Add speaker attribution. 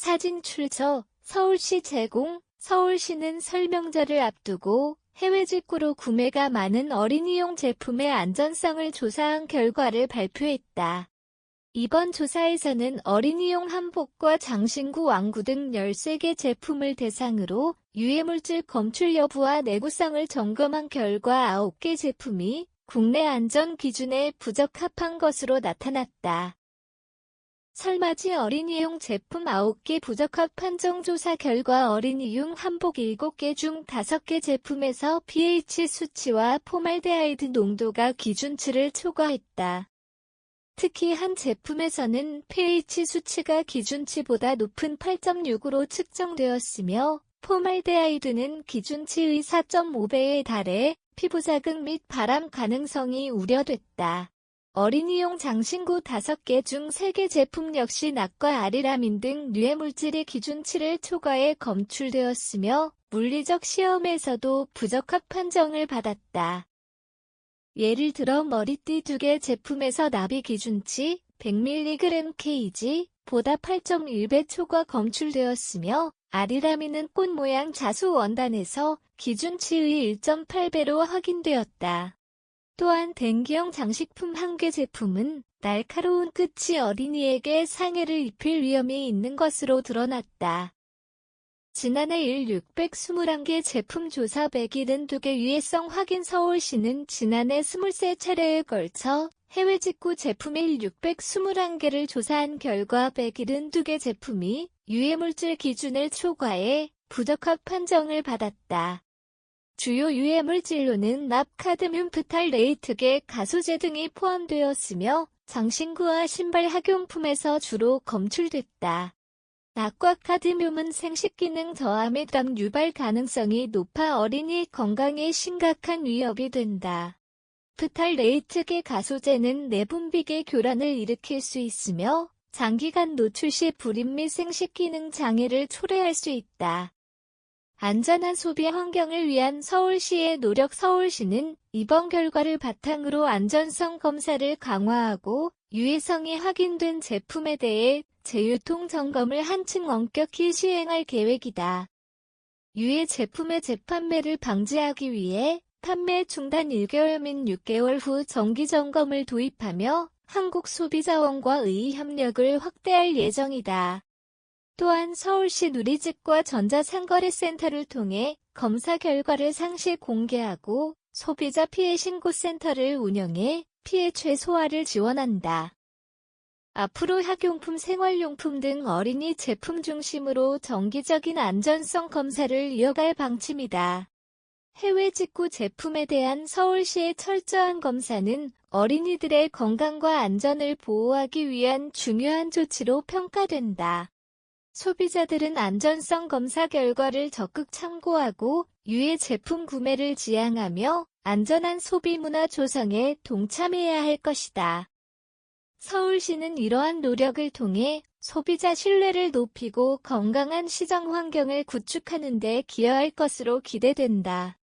Speaker 1: 사진 출처 서울시 제공 서울시는 설명절을 앞두고 해외 직구로 구매가 많은 어린이용 제품의 안전성을 조사한 결과를 발표했다. 이번 조사에서는 어린이용 한복과 장신구 왕구 등 13개 제품을 대상으로 유해물질 검출 여부와 내구성을 점검한 결과 9개 제품이 국내 안전 기준에 부적합한 것으로 나타났다. 설맞이 어린이용 제품 9개 부적합 판정 조사 결과 어린이용 한복 7개 중 5개 제품에서 pH 수치와 포말데하이드 농도가 기준치를 초과했다. 특히 한 제품에서는 pH 수치가 기준치보다 높은 8.6으로 측정되었으며 포말데하이드는 기준치의 4.5배에 달해 피부 자극 및 발암 가능성이 우려됐다. 어린이용 장신구 5개 중 3개 제품 역시 낙과 아리라민 등 유해물질이 기준치를 초과해 검출되었으며 물리적 시험에서도 부적합 판정을 받았다. 예를 들어 머리띠 2개 제품에서 나비 기준치 100mg kg 보다 8.1배 초과 검출되었으며 아리라민은 꽃 모양 자수 원단에서 기준치의 1.8배로 확인되었다. 또한 댕기형 장식품 한 개 제품은 날카로운 끝이 어린이에게 상해를 입힐 위험이 있는 것으로 드러났다. 지난해 1 621개 제품 조사 172개 유해성 확인 서울시는 지난해 23차례에 걸쳐 해외 직구 제품 1 621개를 조사한 결과 172개 제품이 유해물질 기준을 초과해 부적합 판정을 받았다. 주요 유해 물질로는 납, 카드뮴, 프탈 레이트계, 가소제 등이 포함되었으며 장신구와 신발 학용품에서 주로 검출됐다. 낙과 카드뮴은 생식 기능 저하 및 암 유발 가능성이 높아 어린이 건강에 심각한 위협이 된다. 프탈 레이트계 가소제는 내분비계 교란을 일으킬 수 있으며 장기간 노출 시 불임 및 생식 기능 장애를 초래할 수 있다. 안전한 소비 환경을 위한 서울시의 노력 서울시는 이번 결과를 바탕으로 안전성 검사를 강화하고 유해성이 확인된 제품에 대해 재유통 점검을 한층 엄격히 시행할 계획이다. 유해 제품의 재판매를 방지하기 위해 판매 중단 1개월 및 6개월 후 정기 점검을 도입하며 한국소비자원과 의 협력을 확대할 예정이다. 또한 서울시 누리집과 전자상거래센터를 통해 검사 결과를 상시 공개하고 소비자 피해 신고센터를 운영해 피해 최소화를 지원한다. 앞으로 학용품, 생활용품 등 어린이 제품 중심으로 정기적인 안전성 검사를 이어갈 방침이다. 해외 직구 제품에 대한 서울시의 철저한 검사는 어린이들의 건강과 안전을 보호하기 위한 중요한 조치로 평가된다. 소비자들은 안전성 검사 결과를 적극 참고하고 유해 제품 구매를 지향하며 안전한 소비 문화 조성에 동참해야 할 것이다. 서울시는 이러한 노력을 통해 소비자 신뢰를 높이고 건강한 시장 환경을 구축하는 데 기여할 것으로 기대된다.